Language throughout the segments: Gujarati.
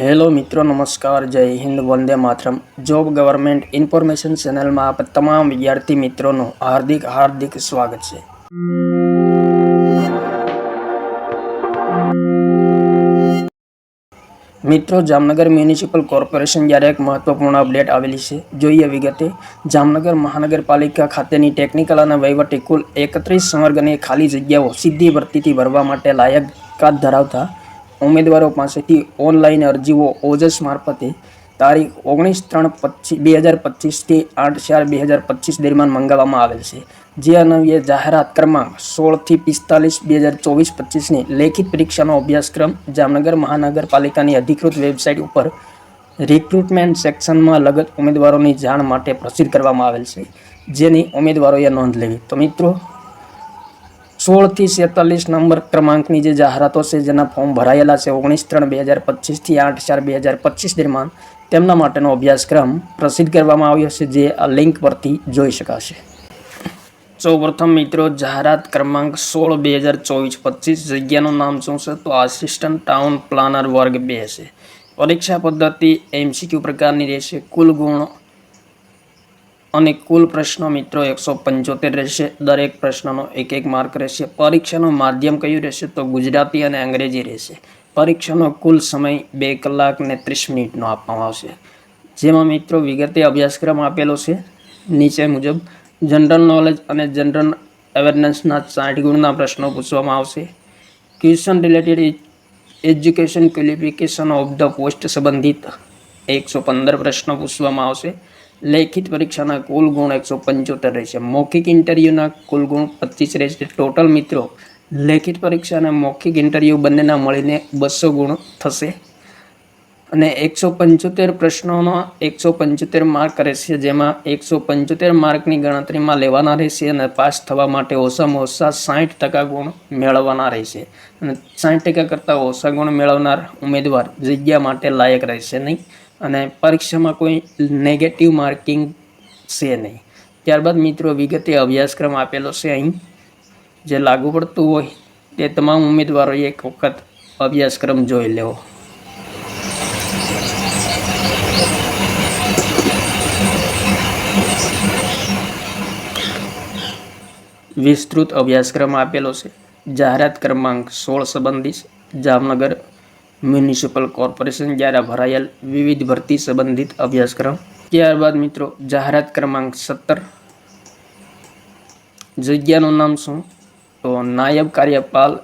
હેલો મિત્રો, નમસ્કાર, જય હિન્દ, વંદે માતરમ. જોબ ગવર્મેન્ટ ઇન્ફોર્મેશન ચેનલમાં આપ તમામ વિદ્યાર્થી મિત્રોનું હાર્દિક હાર્દિક સ્વાગત છે. મિત્રો, જામનગર મ્યુનિસિપલ કોર્પોરેશન જ્યારે એક મહત્વપૂર્ણ અપડેટ આવેલી છે. જોઈએ વિગતે, જામનગર મહાનગરપાલિકા ખાતેની ટેકનિકલ અને વહીવટી કુલ એકત્રીસ સંવર્ગની ખાલી જગ્યાઓ સીધી ભરતીથી ભરવા માટે લાયકાત ધરાવતા ઉમેદવારો પાસેથી ઓનલાઈન અરજીઓ ઓજસ મારફતે તારીખ ઓગણીસ ત્રણ પચીસ બે હજાર પચીસથી આઠ ચાર બે હજાર પચીસ દરમિયાન મંગાવવામાં આવેલ છે. જે અન્વયે જાહેરાત ક્રમાંક સોળથી પિસ્તાલીસ બે હજાર ચોવીસ પચીસની લેખિત પરીક્ષાનો અભ્યાસક્રમ જામનગર મહાનગરપાલિકાની અધિકૃત વેબસાઇટ ઉપર રિક્રુટમેન્ટ સેક્શનમાં લગત ઉમેદવારોની જાણ માટે પ્રસિદ્ધ કરવામાં આવેલ છે. જેની ઉમેદવારોએ નોંધ લેવી. તો મિત્રો સોળથી સેતાલીસ નંબર ક્રમાંકની જે જાહેરાતો છે, જેના ફોર્મ ભરાયેલા છે, ઓગણીસ ત્રણ બે હજાર પચીસથી આઠ ચાર બે હજાર પચીસ દરમિયાન, તેમના માટેનો અભ્યાસક્રમ પ્રસિદ્ધ કરવામાં આવ્યો છે, જે આ લિંક પરથી જોઈ શકાશે. સૌપ્રથમ મિત્રો, જાહેરાત ક્રમાંક સોળ બે હજાર ચોવીસ પચીસ જગ્યાનું નામ શું છે? તો આસિસ્ટન્ટ ટાઉન પ્લાનર વર્ગ બે છે. પરીક્ષા પદ્ધતિ એમસીક્યુ પ્રકારની રહેશે, કુલ ગુણ અને કુલ પ્રશ્નો મિત્રો એકસો પંચોતેર રહેશે. દરેક પ્રશ્નનો એક એક માર્ક રહેશે. પરીક્ષાનું માધ્યમ કયું રહેશે તો ગુજરાતી અને અંગ્રેજી રહેશે. પરીક્ષાનો કુલ સમય બે કલાક ને ત્રીસ મિનિટનો આપવામાં આવશે. જેમાં મિત્રો વિગતે અભ્યાસક્રમ આપેલો છે. નીચે મુજબ જનરલ નોલેજ અને જનરલ અવેરનેસના સાઠ ગુણના પ્રશ્નો પૂછવામાં આવશે. Question related education qualification of the post સંબંધિત એકસો પંદર પ્રશ્નો પૂછવામાં આવશે. લેખિત પરીક્ષાના કુલ ગુણ એકસો પંચોતેર રહેશે. મૌખિક ઇન્ટરવ્યૂના કુલ ગુણ પચીસ રહેશે. ટોટલ મિત્રો, લેખિત પરીક્ષા અને મૌખિક ઇન્ટરવ્યૂ બંનેના મળીને બસો ગુણ થશે. અને એકસો પંચોતેર પ્રશ્નોનો એકસો પંચોતેર માર્ક રહેશે, જેમાં એકસો પંચોતેર માર્કની ગણતરીમાં લેવાના રહેશે અને પાસ થવા માટે ઓછામાં ઓછા સાઠ ટકા ગુણ મેળવવાના રહેશે. અને સાઠ ટકા કરતાં ઓછા ગુણ મેળવનાર ઉમેદવાર જગ્યા માટે લાયક રહેશે નહીં. અને પરીક્ષામાં કોઈ નેગેટિવ માર્કિંગ છે નહીં. ત્યારબાદ મિત્રો, વિગતે અભ્યાસક્રમ આપેલો છે અહીં. જે લાગુ પડતું હોય તે તમામ ઉમેદવારોએ એક વખત અભ્યાસક્રમ જોઈ લેવો. વિસ્તૃત અભ્યાસક્રમ આપેલો છે. જાહેરાત ક્રમાંક સોળ સંબંધિત, જામનગર મ્યુનિસિપલ કોર્પોરેશન દ્વારા ભરાયેલ વિવિધ ભરતી સંબંધિત અભ્યાસક્રમ. ત્યારબાદ મિત્રો, જાહેરાત ક્રમાંક સત્તર. જગ્યાનું નામ શું? તો નાયબ કાર્યપાલ,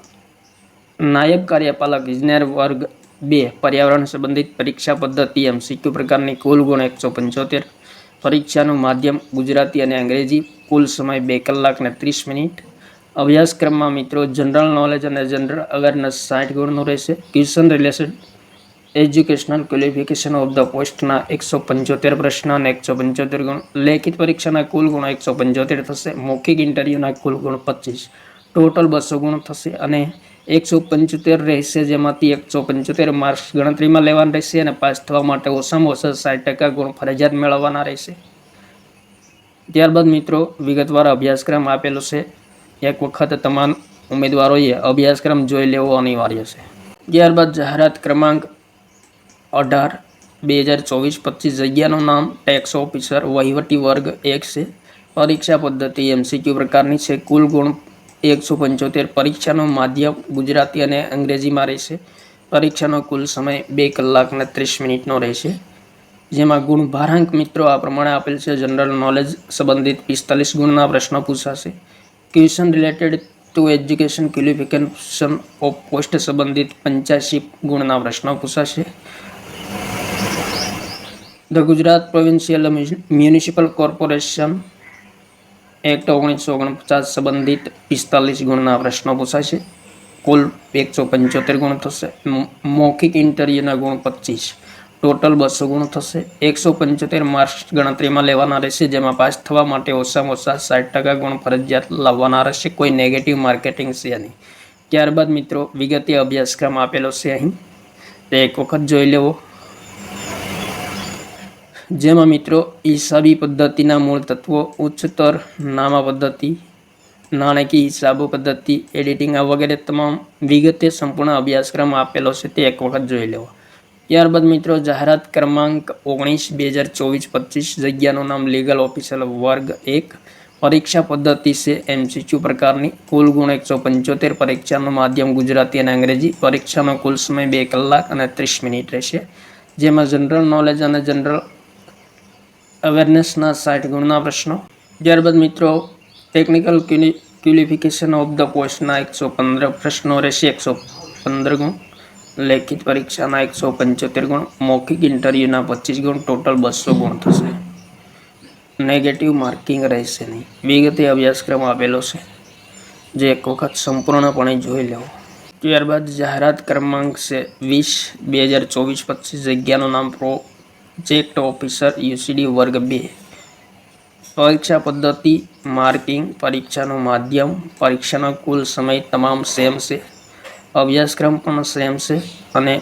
નાયબ કાર્યપાલક ઇજનેર વર્ગ બે, પર્યાવરણ સંબંધિત પરીક્ષા પદ્ધતિ એમ એમસીક્યુ પ્રકારની કુલ ગુણ એકસો પંચોતેર. પરીક્ષાનું માધ્યમ ગુજરાતી અને અંગ્રેજી. કુલ સમય બે કલાક ને ત્રીસ મિનિટ. અભ્યાસક્રમમાં મિત્રો જનરલ નોલેજ અને જનરલ અવેરનેસ સાઠ ગુણનું રહેશે. Question related educational qualification of the પોસ્ટના એકસો પંચોતેર પ્રશ્ન અને એકસો પંચોતેર ગુણ. લેખિત પરીક્ષાના કુલ ગુણ એકસો પંચોતેર થશે. મૌખિક ઇન્ટરવ્યૂના કુલ ગુણ પચીસ. ટોટલ બસો ગુણ થશે અને એકસો પંચોતેર રહેશે. જેમાંથી એકસો પંચોતેર માર્ક્સ ગણતરીમાં લેવાના રહેશે અને પાસ થવા માટે ઓછામાં ઓછા સાઠ ટકા ગુણ ફરજિયાત મેળવવાના રહેશે. ત્યારબાદ મિત્રો વિગતવાર અભ્યાસક્રમ આપેલો છે. એક વખત તમામ ઉમેદવારોએ અભ્યાસક્રમ જોઈ લેવો અનિવાર્ય છે. ત્યારબાદ જાહેરાત ક્રમાંક અઢાર બે હજાર ચોવીસ, પચીસ જગ્યાનું નામ ટેક્સ ઓફિસર વહીવટી વર્ગ એક છે. પરીક્ષા પદ્ધતિ એમસીક્યુ પ્રકારની છે. કુલ ગુણ એકસો પંચોતેર. પરીક્ષાનું માધ્યમ ગુજરાતી અને અંગ્રેજીમાં રહેશે. પરીક્ષાનો કુલ સમય બે કલાક ને ત્રીસ મિનિટનો રહેશે. જેમાં ગુણ ભારાંક મિત્રો આ પ્રમાણે આપેલ છે. જનરલ નોલેજ સંબંધિત પિસ્તાલીસ ગુણના પ્રશ્નો પૂછાશે. Question related to education qualification of post સંબંધિત પંચ્યાસી ગુણના પ્રશ્નો પૂછાશે. The Gujarat provincial municipal corporation act ઓગણીસો ઓગણપચાસ સંબંધિત પિસ્તાલીસ ગુણના પ્રશ્નો પૂછાશે. કુલ એકસો પંચોતેર ગુણ થશે. મૌખિક ઇન્ટરવ્યુના ગુણ પચીસ. ટોટલ બસો ગુણ થશે. એકસો પંચોતેર માર્ક્સ ગણતરીમાં લેવાના રહેશે, જેમાં પાસ થવા માટે ઓછામાં ઓછા સાઠ ટકા ગુણ ફરજિયાત લાવવાના રહેશે. કોઈ નેગેટિવ માર્કેટિંગ છે નહીં. ત્યારબાદ મિત્રો, વિગતે અભ્યાસક્રમ આપેલો છે અહીં. તે એક વખત જોઈ લેવો. જેમાં મિત્રો, હિસાબી પદ્ધતિના મૂળ તત્વો, ઉચ્ચતર નામા પદ્ધતિ, નાણાકીય હિસાબો પદ્ધતિ એડિટિંગ વગેરે તમામ વિગતે સંપૂર્ણ અભ્યાસક્રમ આપેલો છે તે એક વખત જોઈ લેવો. ત્યારબાદ મિત્રો જાહેરાત ક્રમાંક ઓગણીસ, બે હજાર ચોવીસ, પચીસ, જગ્યાનું નામ લીગલ ઓફિસર વર્ગ એક. પરીક્ષા પદ્ધતિ છે એમસીક્યુ પ્રકારની. કુલ ગુણ એકસો પંચોતેર, પરીક્ષાનું માધ્યમ ગુજરાતી અને અંગ્રેજી. પરીક્ષાનો કુલ સમય બે કલાક અને ત્રીસ મિનિટ રહેશે. જેમાં જનરલ નોલેજ અને જનરલ અવેરનેસના સાઠ ગુણના પ્રશ્નો. ત્યારબાદ મિત્રો ટેકનિકલ ક્યુલિફિકેશન ઓફ ધ પોસ્ટના એકસો પંદર પ્રશ્નો રહેશે. એકસો પંદર ગુણ. લેખિત પરીક્ષાના એકસો પંચોતેર ગુણ, મૌખિક ઇન્ટરવ્યૂના પચીસ ગુણ, ટોટલ બસો ગુણ થશે. નેગેટિવ માર્કિંગ રહેશે નહીં. વિગતે અભ્યાસક્રમ આપેલો છે. જે એક વખત સંપૂર્ણપણે જોઈ લેવો. ત્યારબાદ જાહેરાત ક્રમાંક છે વીસ, બે હજાર ચોવીસ, પચીસ જગ્યાનું નામ પ્રોજેક્ટ ઓફિસર યુસીડી વર્ગ બે. પરીક્ષા પદ્ધતિ, માર્કિંગ, પરીક્ષાનું માધ્યમ, પરીક્ષાનો કુલ સમય તમામ સેમ છે. અભ્યાસક્રમ પણ સેમ છે અને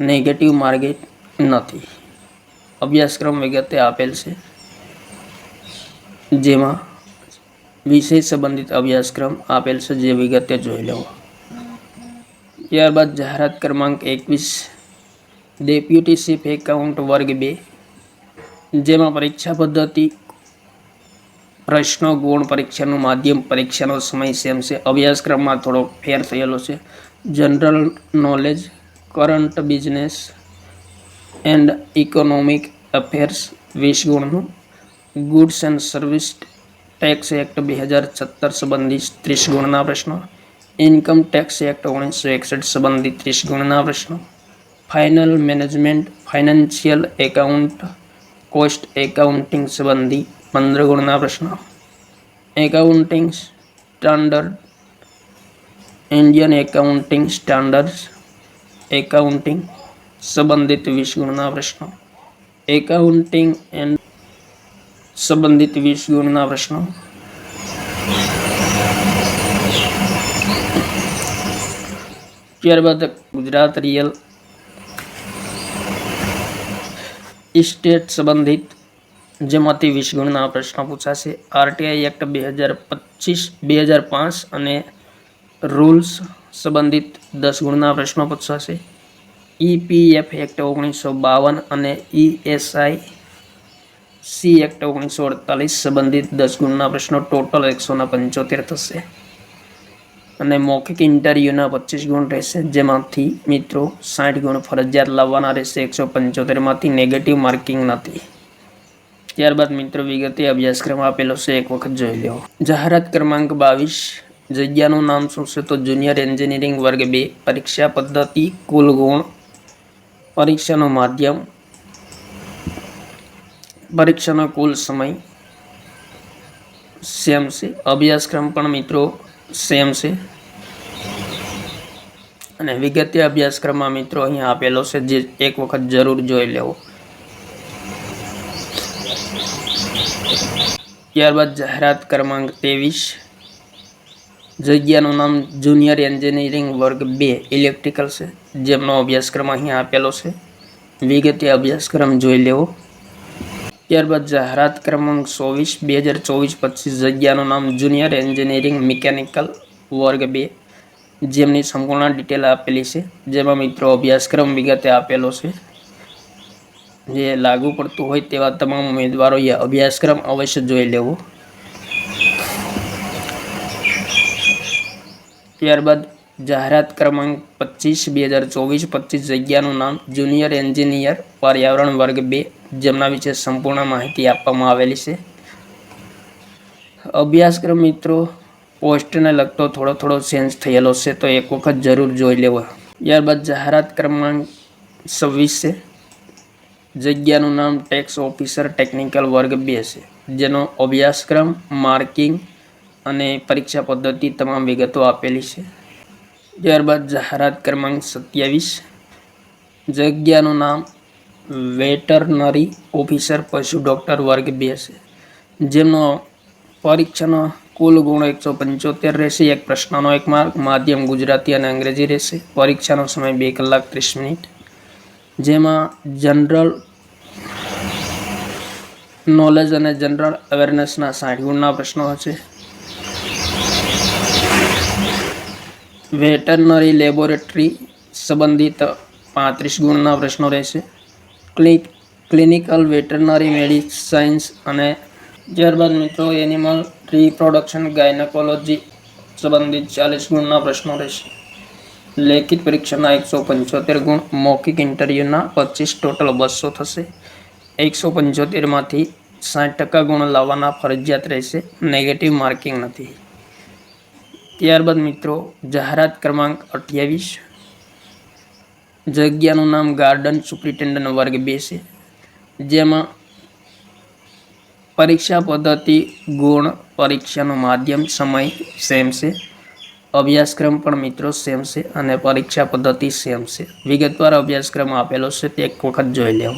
નેગેટિવ માર્કેટ નથી. અભ્યાસક્રમ વિગતે આપેલ છે, જેમાં વિષય સંબંધિત અભ્યાસક્રમ આપેલ છે, જે વિગતે જોઈ લેવો. ત્યારબાદ જાહેરાત ક્રમાંક એકવીસ, ડેપ્યુટી ચીફ એકાઉન્ટ વર્ગ બે, જેમાં પરીક્ષા પદ્ધતિ પ્રશ્નો, ગુણ પરીક્ષાનું માધ્યમ, પરીક્ષાનો સમય સેમ છે. અભ્યાસક્રમમાં થોડો ફેર થયેલો છે. General knowledge current business and economic affairs વીસ ગુણનું goods and service tax act બે હજાર સત્તર સંબંધિત ત્રીસ ગુણના પ્રશ્નો. ઇન્કમ ટેક્સ એક્ટ ઓગણીસો એકસઠ સંબંધિત ત્રીસ ગુણના પ્રશ્નો. Final management financial account cost accounting સંબંધી પંદર ગુણના પ્રશ્નો. Accounting standard Indian accounting standard accounting સંબંધિત વીસ ગુણના પ્રશ્નો. એકાઉન્ટિંગ એન્ડ સંબંધિત વીસ ગુણના પ્રશ્નો. ત્યારબાદ ગુજરાત રિયલ ઇસ્ટેટ સંબંધિત જેમાંથી વીસ ગુણના પ્રશ્નો પૂછાશે. આરટીઆઈ એક્ટ બે હજાર પચીસ, બે હજાર પાંચ અને રૂલ્સ સંબંધિત દસ ગુણના પ્રશ્નો પૂછાશે. ઈપીએફ એક્ટ ઓગણીસો બાવન અને ઈએસઆઈ સી એક્ટ ઓગણીસો અડતાલીસ સંબંધિત દસ ગુણના પ્રશ્નો ટોટલ એકસોના પંચોતેર થશે. અને મૌખિક ઇન્ટરવ્યૂના પચીસ ગુણ રહેશે. જેમાંથી મિત્રો સાઠ ગુણ ફરજિયાત લાવવાના રહેશે. એકસો પંચોતેરમાંથી નેગેટિવ માર્કિંગ નથી. ત્યારબાદ મિત્રો વિગતે અભ્યાસક્રમ આપેલો છે, એક વખત જોઈ લેવો જાહેરાત ક્રમાંક બાવીસ. જગ્યાનું નામ શું છે તો જુનિયર એન્જિનિયરિંગ વર્ગ બે, પરીક્ષા પદ્ધતિ, કુલ ગુણ. પરીક્ષાનો માધ્યમ. પરીક્ષાનો કુલ સમય સેમ છે. અભ્યાસક્રમ પણ મિત્રો સેમ છે. અને વિગતે અભ્યાસક્રમમાં મિત્રો અહીંયા આપેલો છે, જે એક વખત જરૂર જોઈ લેવો. ત્યારબાદ જાહેરાત ક્રમાંક ત્રેવીસ. જગ્યાનું નામ જુનિયર એન્જિનિયરિંગ વર્ગ બે, ઇલેક્ટ્રિકલ છે, જેમનો અભ્યાસક્રમ અહીંયા આપેલો છે. વિગતે અભ્યાસક્રમ જોઈ લેવો. ત્યારબાદ જાહેરાત ક્રમાંક ચોવીસ બે હજાર ચોવીસ પચીસ, જગ્યાનું નામ જુનિયર એન્જિનિયરિંગ મિકેનિકલ વર્ગ બે, જેમની સંપૂર્ણ ડિટેલ આપેલી છે. જેમાં મિત્રો અભ્યાસક્રમ વિગતે આપેલો છે. જે લાગુ પડતું હોય તેવા તમામ ઉમેદવારોએ અભ્યાસક્રમ અવશ્ય જોઈ લેવો. ત્યારબાદ જાહેરાત ક્રમાંક પચીસ, બે હજાર ચોવીસ, પચીસ જગ્યાનું નામ જુનિયર એન્જિનિયર પર્યાવરણ વર્ગ બે જેમના વિશે સંપૂર્ણ માહિતી આપવામાં આવેલી છે. અભ્યાસક્રમ મિત્રો, પોસ્ટને લગતો થોડો થોડો ચેન્જ થયેલો છે, તો એક વખત જરૂર જોઈ લેવો. ત્યારબાદ જાહેરાત ક્રમાંક છવ્વીસ છે. જગ્યાનું નામ ટેક્સ ઓફિસર ટેકનિકલ વર્ગ બે છે. જેનો અભ્યાસક્રમ માર્કિંગ અને પરીક્ષા પદ્ધતિ તમામ વિગતો આપેલી છે. ત્યારબાદ જાહેરાત ક્રમાંક સત્યાવીસ. જગ્યાનું નામ વેટરનરી ઓફિસર પશુ ડૉક્ટર વર્ગ બે છે. જેમનો પરીક્ષાનો કુલ ગુણ એકસો પંચોતેર રહેશે. એક પ્રશ્નનો એક માર્ક માધ્યમ ગુજરાતી અને અંગ્રેજી રહેશે. પરીક્ષાનો સમય બે કલાક ત્રીસ મિનિટ. જેમાં જનરલ નોલેજ અને જનરલ અવેરનેસના સાઠ ગુણના પ્રશ્નો હશે વેટરનરી લેબોરેટરી સંબંધિત પાંત્રીસ ગુણના પ્રશ્નો રહેશે. ક્લિક ક્લિનિકલ વેટરનરી મેડિસાઇન્સ અને ત્યારબાદ મિત્રો એનિમલ રિપ્રોડક્શન ગાયનેકોલોજી સંબંધિત ચાલીસ ગુણના પ્રશ્નો રહેશે. લેખિત પરીક્ષાના એકસો પંચોતેર ગુણ, મૌખિક ઇન્ટરવ્યૂના પચીસ ટોટલ બસો થશે. એકસો પંચોતેરમાંથી સાઠ ટકા ગુણ લાવવાના ફરજિયાત રહેશે નેગેટિવ માર્કિંગ નથી. ત્યારબાદ મિત્રો, જાહેરાત ક્રમાંક અઠ્યાવીસ. જગ્યાનું નામ ગાર્ડન સુપ્રિન્ટેન્ડન્ટ વર્ગ બે છે. જેમાં પરીક્ષા પદ્ધતિ, ગુણ, પરીક્ષાનું માધ્યમ, સમય સેમ છે. અભ્યાસક્રમ પણ મિત્રો સેમ છે અને પરીક્ષા પદ્ધતિ સેમ છે. વિગતવાર અભ્યાસક્રમ આપેલો છે તે એક વખત જોઈ લેવો.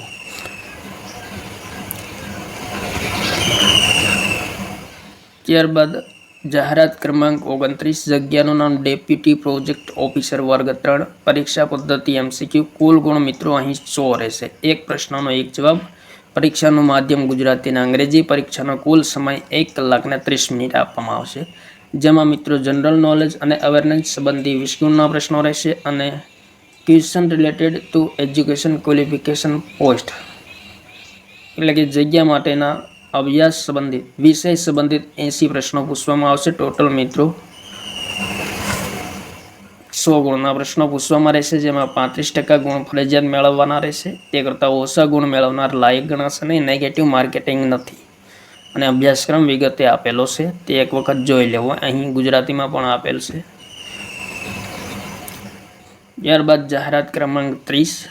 ત્યારબાદ જાહેરાત ક્રમાંક ઓગણત્રીસ, જગ્યાનું નામ ડેપ્યુટી પ્રોજેક્ટ ઓફિસર વર્ગ ત્રણ, પરીક્ષા પદ્ધતિ એમસીક્યુ, કુલ ગુણ મિત્રો અહીં સો રહેશે. એક પ્રશ્નનો એક જવાબ, પરીક્ષાનું માધ્યમ ગુજરાતીના અંગ્રેજી, પરીક્ષાનો કુલ સમય એક કલાકને ત્રીસ મિનિટ આપવામાં આવશે. જેમાં મિત્રો જનરલ નોલેજ અને અવેરનેસ સંબંધી વીસ પ્રશ્નો રહેશે અને question related to education qualification post એટલે કે જગ્યા માટેના અભ્યાસ સંબંધિત વિષય સંબંધિત એંસી પ્રશ્નો પૂછવામાં આવશે ટોટલ મિત્રો. સો ગુણના પ્રશ્નો પૂછવામાં રહેશે, જેમાં પાંત્રીસ ટકા ગુણ ફરજિયાત મેળવવાના રહેશે. તે કરતાં ઓછા ગુણ મેળવનાર લાયક ગણાશે નહીં નેગેટિવ માર્કેટિંગ નથી. અને અભ્યાસક્રમ વિગતે આપેલો છે, તે એક વખત જોઈ લેવો. અહીં ગુજરાતીમાં પણ આપેલ છે. ત્યારબાદ જાહેરાત ક્રમાંક ત્રીસ.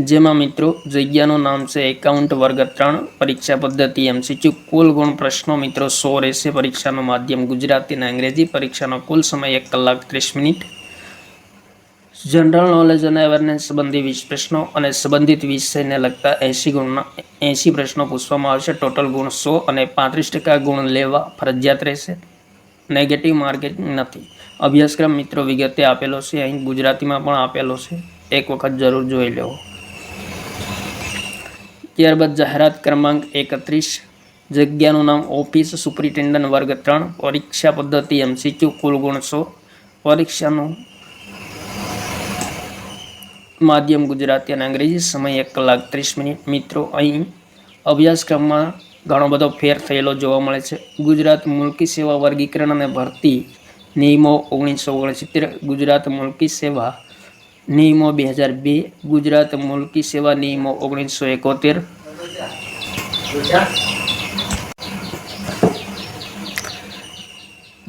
જેમાં મિત્રો, જગ્યાનું નામ છે એકાઉન્ટ વર્ગ ત્રણ, પરીક્ષા પદ્ધતિ એમસીક્યુ કુલ ગુણ પ્રશ્નો મિત્રો સો રહેશે. પરીક્ષાનું માધ્યમ ગુજરાતી અને અંગ્રેજી, પરીક્ષાનો કુલ સમય એક કલાક ત્રીસ મિનિટ. જનરલ નોલેજ અને અવેરનેસ સંબંધી વીસ પ્રશ્નો અને સંબંધિત વિષયને લગતા એંસી ગુણના એંસી પ્રશ્નો પૂછવામાં આવશે. ટોટલ ગુણ સો અને પાંત્રીસ ટકા ગુણ લેવા ફરજિયાત રહેશે. નેગેટિવ માર્કેટિંગ નથી. અભ્યાસક્રમ મિત્રો વિગતે આપેલો છે. અહીં ગુજરાતીમાં પણ આપેલો છે. એક વખત જરૂર જોઈ લેવો. ત્યારબાદ જાહેરાત ક્રમાંક એકત્રીસ. જગ્યાનું નામ ઓફિસ સુપ્રિન્ટેન્ડન્ટ વર્ગ ત્રણ. પરીક્ષા પદ્ધતિ એમસીક્યુ કુલ ગુણ સો. પરીક્ષાનું માધ્યમ ગુજરાતી અને અંગ્રેજી સમય એક કલાક ત્રીસ મિનિટ. મિત્રો, અહીં અભ્યાસક્રમમાં ઘણો બધો ફેર થયેલો જોવા મળે છે. ગુજરાત મુલકી સેવા વર્ગીકરણ અને ભરતી નિયમો ઓગણીસો ઓગણસિત્તેર, ગુજરાત મુલકી સેવા નિયમો બે હજાર બે, ગુજરાત મુલકી સેવા નિયમો ઓગણીસો એકોતેર.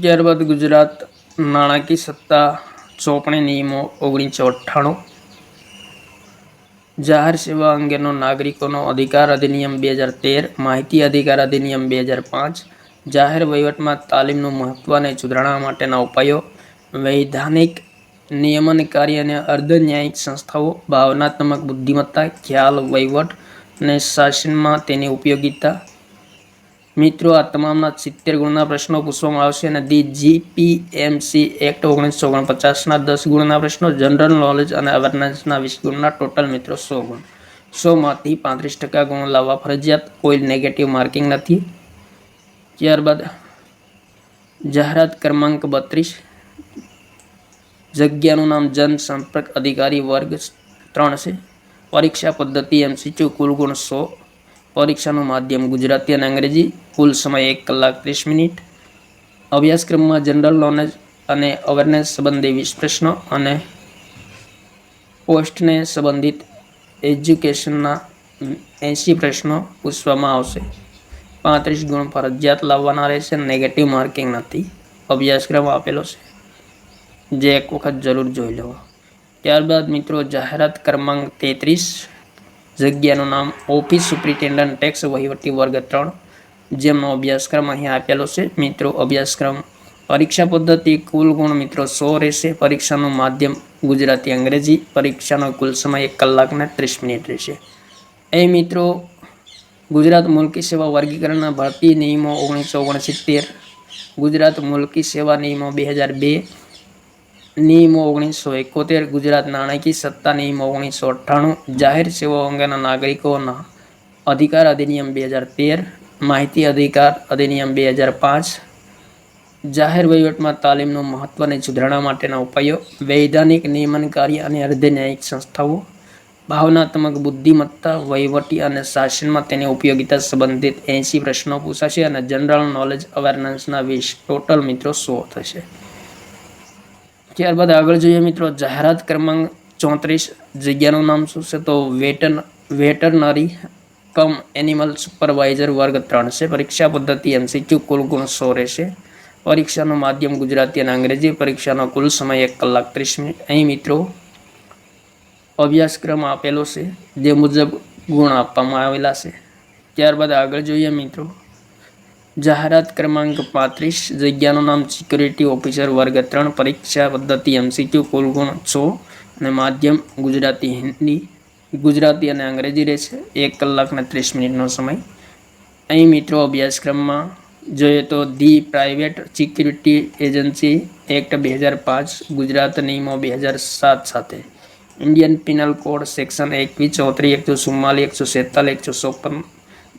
ત્યારબાદ ગુજરાત નાણાકીય સત્તા ચોપણી નિયમો ઓગણીસો અઠ્ઠાણું. જાહેર સેવા અંગેનો નાગરિકોનો અધિકાર અધિનિયમ બે હજાર તેર, માહિતી અધિકાર અધિનિયમ બે હજાર પાંચ, જાહેર વહીવટમાં તાલીમનું મહત્વ અને સુધારણા માટેના ઉપાયો, વૈધાનિક નિયમનકારી અને અર્ધ ન્યાયિક સંસ્થાઓ, ભાવનાત્મક બુદ્ધિમત્તા, ખ્યાલ વહીવટ અને શાસનમાં તેની ઉપયોગિતા મિત્રો, આ તમામના સિત્તેર ગુણના પ્રશ્નો પૂછવામાં આવશે અને ધી જીપીએમસી એક્ટ ઓગણીસો ઓગણપચાસના દસ ગુણના પ્રશ્નો જનરલ નોલેજ અને અવેરનેસના વીસ ગુણના ટોટલ મિત્રો સો ગુણ. સોમાંથી પાંત્રીસ ટકા ગુણ લાવવા ફરજિયાત, કોઈ નેગેટિવ માર્કિંગ નથી. ત્યારબાદ જાહેરાત ક્રમાંક બત્રીસ, જગ્યાનું નામ જનસંપર્ક અધિકારી વર્ગ ત્રણ છે. પરીક્ષા પદ્ધતિ એમસીક્યુ કુલ ગુણ સો પરીક્ષાનું માધ્યમ ગુજરાતી અને અંગ્રેજી. કુલ સમય એક કલાક ત્રીસ મિનિટ. અભ્યાસક્રમમાં જનરલ નોલેજ અને અવેરનેસ સંબંધી વીસ પ્રશ્નો અને પોસ્ટને સંબંધિત એજ્યુકેશનના એંસી પ્રશ્નો પૂછવામાં આવશે. પાંત્રીસ ગુણ ફરજિયાત લાવવાના રહેશે નેગેટિવ માર્કિંગ નથી. અભ્યાસક્રમ આપેલો છે. જે એક વખત જરૂર જોઈ લેવો. ત્યારબાદ મિત્રો, જાહેરાત ક્રમાંક તેત્રીસ જગ્યાનું નામ ઓફિસ સુપ્રિન્ટેન્ડન્ટ ટેક્સ વહીવટી વર્ગ ત્રણ, જેમનો અભ્યાસક્રમ અહીંયા આપેલો છે. મિત્રો, અભ્યાસક્રમ પરીક્ષા પદ્ધતિ કુલ ગુણ મિત્રો સો રહેશે. પરીક્ષાનું માધ્યમ ગુજરાતી અંગ્રેજી. પરીક્ષાનો કુલ સમય એક કલાકને ત્રીસ મિનિટ રહેશે. એ મિત્રો, ગુજરાત મુલકી સેવા વર્ગીકરણના ભારતીય નિયમો ઓગણીસો ઓગણસિત્તેર, ગુજરાત મુલકી સેવા નિયમો બે હજાર બે નિયમો ઓગણીસો એકોતેર ગુજરાત નાણાકીય સત્તા નિયમો ઓગણીસો અઠ્ઠાણું જાહેર સેવાઓ અંગેના નાગરિકોના અધિકાર અધિનિયમ બે હજાર તેર, માહિતી અધિકાર અધિનિયમ બે હજાર પાંચ, જાહેર વહીવટમાં તાલીમનું મહત્વ અને સુધારણા માટેના ઉપાયો, વૈધાનિક નિયમનકારી અને અર્ધ ન્યાયિક સંસ્થાઓ, ભાવનાત્મક બુદ્ધિમત્તા, વહીવટી અને શાસનમાં તેની ઉપયોગિતા સંબંધિત એંસી પ્રશ્નો પૂછાશે અને જનરલ નોલેજ અવેરનેસના વીસ ટોટલ મિત્રો સો થશે. ત્યારબાદ આગળ જોઈએ મિત્રો, જાહેરાત ક્રમાંક ચોત્રીસ, જગ્યાનું નામ શું છે? તો વેટન, વેટરનરી કમ એનિમલ સુપરવાઇઝર વર્ગ ત્રણ છે. પરીક્ષા પદ્ધતિ એમસીક્યુ કુલ ગુણ સો રહેશે. પરીક્ષાનું માધ્યમ ગુજરાતી અને અંગ્રેજી. પરીક્ષાનો કુલ સમય એક કલાક ત્રીસ મિનિટ. અહીં મિત્રો, અભ્યાસક્રમ આપેલો છે, જે મુજબ ગુણ આપવામાં આવેલા છે. ત્યારબાદ આગળ જોઈએ મિત્રો જાહેરાત ક્રમાંક પાંત્રીસ, જગ્યાનું નામ સિક્યુરિટી ઓફિસર વર્ગ ત્રણ, પરીક્ષા પદ્ધતિ એમસીક્યુ કુલ ગુણ છો અને માધ્યમ ગુજરાતી હિન્દી, ગુજરાતી અને અંગ્રેજી રહેશે. એક કલાક ને ત્રીસ મિનિટનો સમય. અહીં મિત્રો અભ્યાસક્રમમાં જોઈએ તો the private security agency act બે હજાર પાંચ, ગુજરાત નિયમો બે હજાર સાત સાથે. ઇન્ડિયન પિનલ કોડ સેક્શન એકવીસ ચોત્રીસ એકસો ચુમ્માલીસ એકસો છેતાલીસ, એકસો ચોપન,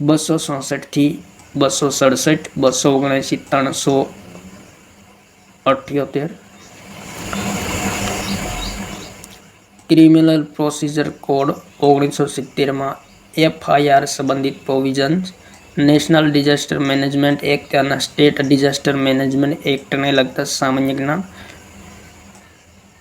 બસો ચોસઠથી બસો સડસઠ, બસો ઓગણએંસી ત્રણસો અઠ્યોતેર. ક્રિમિનલ પ્રોસિજર કોડ ઓગણીસો સિત્તેરમાં એફઆઈઆર સંબંધિત provisions national disaster management act અને સ્ટેટ ડિઝાસ્ટર મેનેજમેન્ટ એક્ટને લગતા સામાન્ય જ્ઞાન.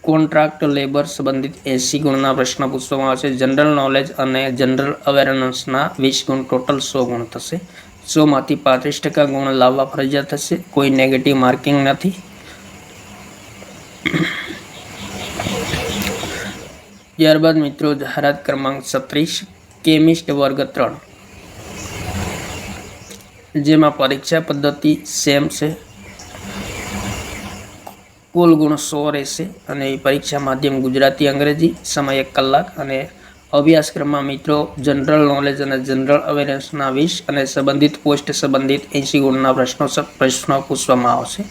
કોન્ટ્રાક્ટ લેબર સંબંધિત એસી ગુણના પ્રશ્ન પૂછવામાં આવશે. જનરલ નોલેજ અને જનરલ અવેરનેસના વીસ ગુણ ટોટલ સો ગુણ થશે. સોમાંથી પાંત્રીસ ટકા ગુણ લાવવા ફરજિયાત થશે. કોઈ નેગેટિવ માર્કિંગ નથી. ત્યારબાદ મિત્રો, જાહેરાત ક્રમાંક છત્રીસ, કેમિસ્ટ વર્ગ ત્રણ. જેમાં પરીક્ષા પદ્ધતિ સેમ છે. કુલ ગુણ સો રહેશે અને પરીક્ષા માધ્યમ ગુજરાતી અંગ્રેજી, સમય એક કલાક અને અભ્યાસક્રમમાં મિત્રો જનરલ નોલેજ અને જનરલ અવેરનેસના વીસ અને સંબંધિત પોસ્ટ સંબંધિત એંસી ગુણના પ્રશ્નો પ્રશ્નો પૂછવામાં આવશે.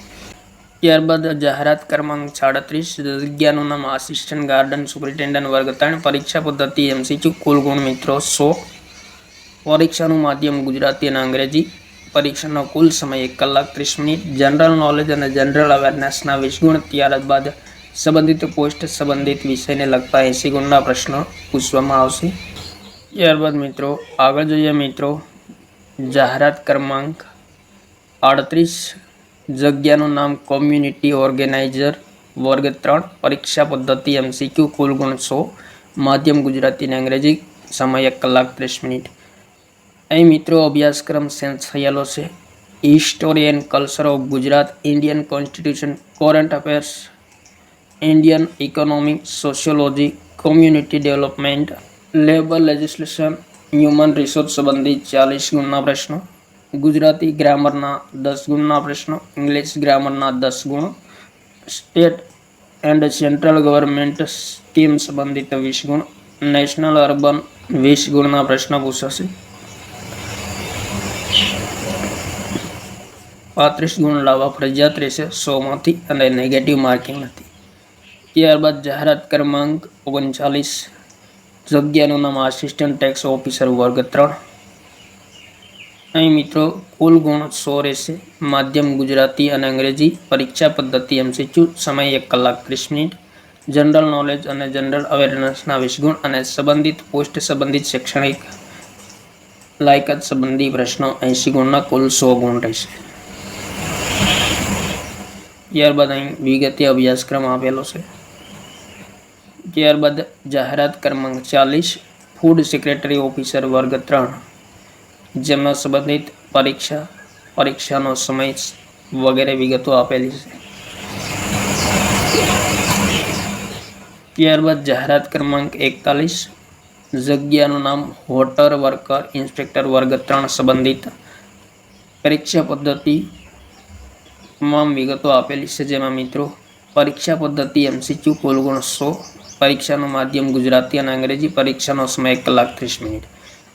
ત્યારબાદ જાહેરાત ક્રમાંક સાડત્રીસ જગ્યાનું નામ આસિસ્ટન્ટ ગાર્ડન સુપરિન્ટેન્ડન્ટ વર્ગ ત્રણ, પરીક્ષા પદ્ધતિ એમસીક્યુ, કુલ ગુણ મિત્રો સો. પરીક્ષાનું માધ્યમ ગુજરાતી અને અંગ્રેજી. પરીક્ષાનો કુલ સમય એક કલાક ત્રીસ મિનિટ. જનરલ નોલેજ અને જનરલ અવેરનેસના વીસ ગુણ ત્યારબાદ સંબંધિત પોસ્ટ સંબંધિત વિષયને લગતા એંસી ગુણના પ્રશ્નો પૂછવામાં આવશે. ત્યારબાદ મિત્રો, આગળ જોઈએ મિત્રો, જાહેરાત ક્રમાંક આડત્રીસ, જગ્યાનું નામ કોમ્યુનિટી ઓર્ગેનાઇઝર વર્ગ ત્રણ, પરીક્ષા પદ્ધતિ, એમસીક્યુ, કુલ ગુણ સો, માધ્યમ ગુજરાતી અને અંગ્રેજી, સમય એક કલાક ત્રીસ મિનિટ. અહીં મિત્રો અભ્યાસક્રમ સેન્સ થયેલો છે. History and culture of Gujarat Indian constitution current affairs Indian economy sociology community development labour legislation human resource સંબંધિત ચાલીસ ગુણના પ્રશ્નો ગુજરાતી ગ્રામરના દસ ગુણના પ્રશ્નો ઇંગ્લિશ ગ્રામરના દસ ગુણ state and central government scheme સંબંધિત વીસ ગુણ નેશનલ અર્બન વીસ ગુણના પ્રશ્ન પૂછાશે પાંત્રીસ ગુણ લાવવા ફરજિયાત રહેશે સોમાંથી અને નેગેટિવ માર્કિંગ નથી ત્યારબાદ જાહેરાત ક્રમાંક ઓગણચાલીસ, જગ્યાનું નામ આસિસ્ટન્ટ ટેક્સ ઓફિસર વર્ગ ત્રણ. અહીં મિત્રો, કુલ ગુણ સો રહેશે. માધ્યમ ગુજરાતી અને અંગ્રેજી પરીક્ષા પદ્ધતિ એમસીક્યુ, સમય એક કલાક ત્રીસ મિનિટ. જનરલ નોલેજ અને જનરલ અવેરનેસના વીસ ગુણ અને સંબંધિત, પોસ્ટ સંબંધિત શૈક્ષણિક લાયકાત સંબંધી પ્રશ્નો એંશી ગુણના કુલ સો ગુણ રહેશે. ત્યારબાદ અહીં વિગતે અભ્યાસક્રમ આપેલો છે. ત્યારબાદ જાહેરાત ક્રમાંક ચાલીસ ફૂડ સેક્રેટરી ઓફિસર વર્ગ ત્રણ. જેમનો સંબંધિત પરીક્ષા, પરીક્ષાનો સમય વગેરે વિગતો આપેલી છે. ત્યારબાદ જાહેરાત ક્રમાંક એકતાલીસ, જગ્યાનું નામ હોટર વર્કર ઇન્સ્પેક્ટર વર્ગ ત્રણ સંબંધિત પરીક્ષા પદ્ધતિ તમામ વિગતો આપેલી છે. જેમાં મિત્રો, પરીક્ષા પદ્ધતિ એમસીક્યુ કુલ ગુણ સો પરીક્ષાનું માધ્યમ ગુજરાતી અને અંગ્રેજી પરીક્ષાનો સમય એક કલાક ત્રીસ મિનિટ.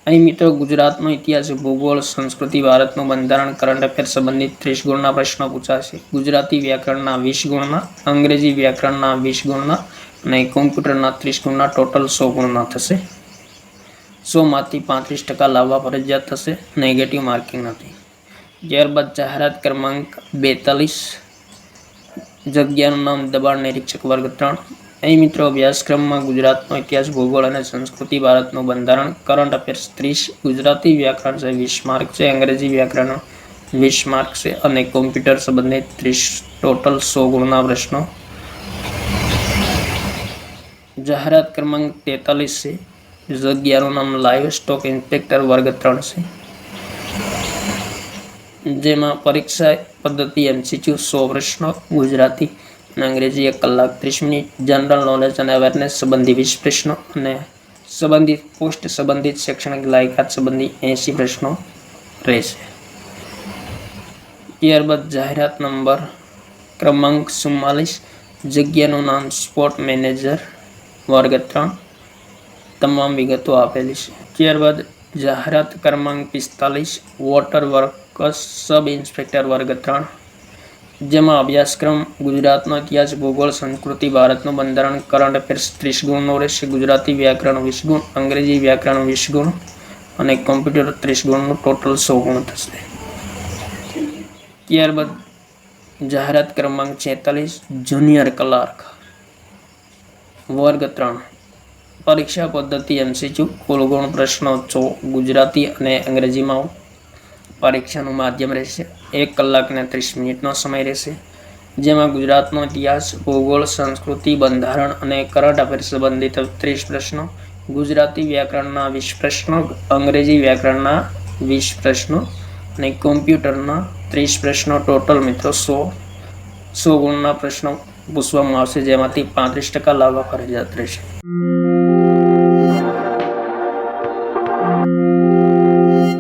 અહીં મિત્રો ગુજરાતનો ઇતિહાસ, ભૂગોળ, સંસ્કૃતિ, ભારતનું બંધારણ કરંટ અફેર સંબંધિત ત્રીસ ગુણના પ્રશ્નો પૂછાશે. ગુજરાતી વ્યાકરણના વીસ ગુણના, અંગ્રેજી વ્યાકરણના વીસ ગુણના અને કોમ્પ્યુટરના ત્રીસ ગુણના ટોટલ સો ગુણના થશે. સોમાંથી પાંત્રીસ ટકા લાવવા ફરજિયાત થશે નેગેટિવ માર્કિંગ નથી. ત્યારબાદ જાહેરાત ક્રમાંક બેતાલીસ, જગ્યાનું નામ દબાણ નિરીક્ષક વર્ગ ત્રણ અહીં મિત્રો અભ્યાસક્રમમાં ગુજરાતનો ઇતિહાસ, ભૂગોળ અને સંસ્કૃતિ ભારતનું બંધારણ કરંટ અફેર્સ ત્રીસ, ગુજરાતી વ્યાકરણ છે વીસ માર્ક છે, અંગ્રેજી વ્યાકરણ વીસ માર્ક છે અને કોમ્પ્યુટર સંબંધિત ત્રીસ ટોટલ સો ગુણના પ્રશ્નો. જાહેરાત ક્રમાંક તેતાલીસ છે જગ્યાનું નામ લાઈવ સ્ટોક ઇન્સ્પેક્ટર વર્ગ ત્રણ છે. જેમાં પરીક્ષા પદ્ધતિ એમસીક્યુ સો પ્રશ્નો, ગુજરાતી અંગ્રેજી એક કલાક ત્રીસ મિનિટ જનરલ નોલેજ અને અવેરનેસ સંબંધી વીસ પ્રશ્નો અને સંબંધિત પોસ્ટ સંબંધિત શૈક્ષણિક લાયકાત સંબંધી એંસી પ્રશ્નો રહેશે. ત્યારબાદ જાહેરાત નંબર ક્રમાંક ચુમ્માલીસ, જગ્યાનું નામ સ્પોર્ટ મેનેજર વર્ગ ત્રણ, તમામ વિગતો આપેલી છે. ત્યારબાદ જાહેરાત ક્રમાંક પિસ્તાલીસ વોટર વર્કર્સ સબ ઇન્સ્પેક્ટર વર્ગ ત્રણ જેમાં અભ્યાસક્રમ ગુજરાતનો ઇતિહાસ ભૂગોળ, સંસ્કૃતિ, ભારતનું બંધારણ, કરંટ અફેર્સ ત્રીસ ગુણનો રહેશે ગુજરાતી વ્યાકરણ વીસ ગુણ અંગ્રેજી વ્યાકરણ વીસ ગુણ અને કોમ્પ્યુટર ત્રીસ ગુણનું ટોટલ સો ગુણ થશે. ત્યારબાદ જાહેરાત ક્રમાંક છેતાલીસ જુનિયર ક્લાર્ક વર્ગ ત્રણ. પરીક્ષા પદ્ધતિ, એમસીક્યુ કુલ ગુણ પ્રશ્નો છો ગુજરાતી અને અંગ્રેજીમાં પરીક્ષાનું માધ્યમ રહેશે. એક કલાક ને ત્રીસ મિનિટનો સમય રહેશે, જેમાં ગુજરાતનો ઇતિહાસ, ભૂગોળ, સંસ્કૃતિ, બંધારણ અને કરંટ અફેર સંબંધિત ત્રીસ પ્રશ્નો, ગુજરાતી વ્યાકરણના વીસ પ્રશ્નો, અંગ્રેજી વ્યાકરણના વીસ પ્રશ્નો અને કોમ્પ્યુટરના ત્રીસ પ્રશ્નો ટોટલ મિત્રો સો સો ગુણના પ્રશ્નો પૂછવામાં આવશે, જેમાંથી પાંત્રીસ ટકા લાવવા ફરજિયાત રહેશે.